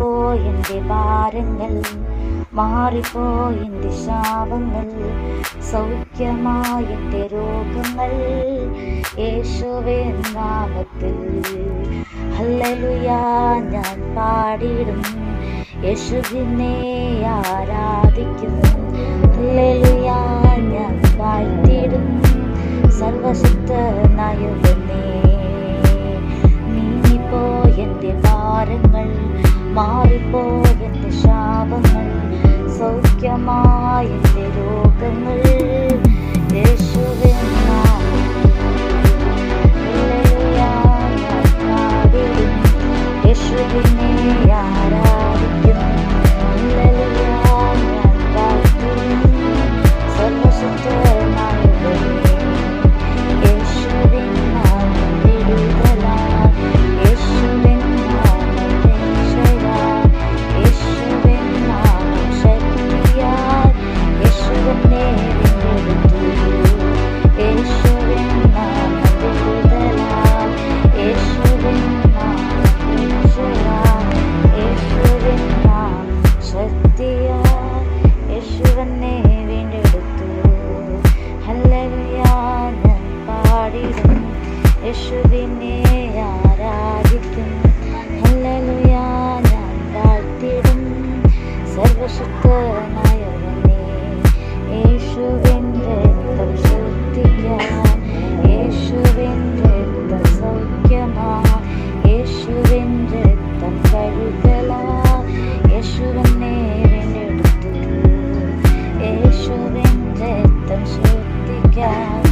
മാറിപ്പോയെന്റെ ഭാരങ്ങൾ മാറിപ്പോയെന്റെ ശാപങ്ങൾ. സൗഖ്യമായെന്റെ രോഗങ്ങൾ യേശുവേ നാമത്തിൽ. ഹല്ലലുയാ ഞാൻ പാടിടും യേശുവിനെ ആരാധിക്കും. ഹല്ലലുയാ ഞാൻ വാഴ്ത്തിടും സർവശക്തനായവനേ നീങ്ങിപ്പോയെന്റെ ഭാരങ്ങൾ മാറിപ്പോയെന്റെ ശാപങ്ങൾ സൗഖ്യമായ രോഗങ്ങൾ യേശുവിനെ ആരാധിക്കും. ഹല്ലേലൂയ ഞാൻ താഴ്ത്തിടും. സർവശക്തനായവനെ യേശുവിന്റെ രക്തം ശുദ്ധിക്കാൻ യേശുവിന്റെ രക്തം സൗഖ്യമാ. യേശുവിന്റെ രക്തം കഴുകലാ. യേശുവിനെ വീണ്ടെടുത്തു യേശുവിന്റെ രക്തം ശുദ്ധിക്കാൻ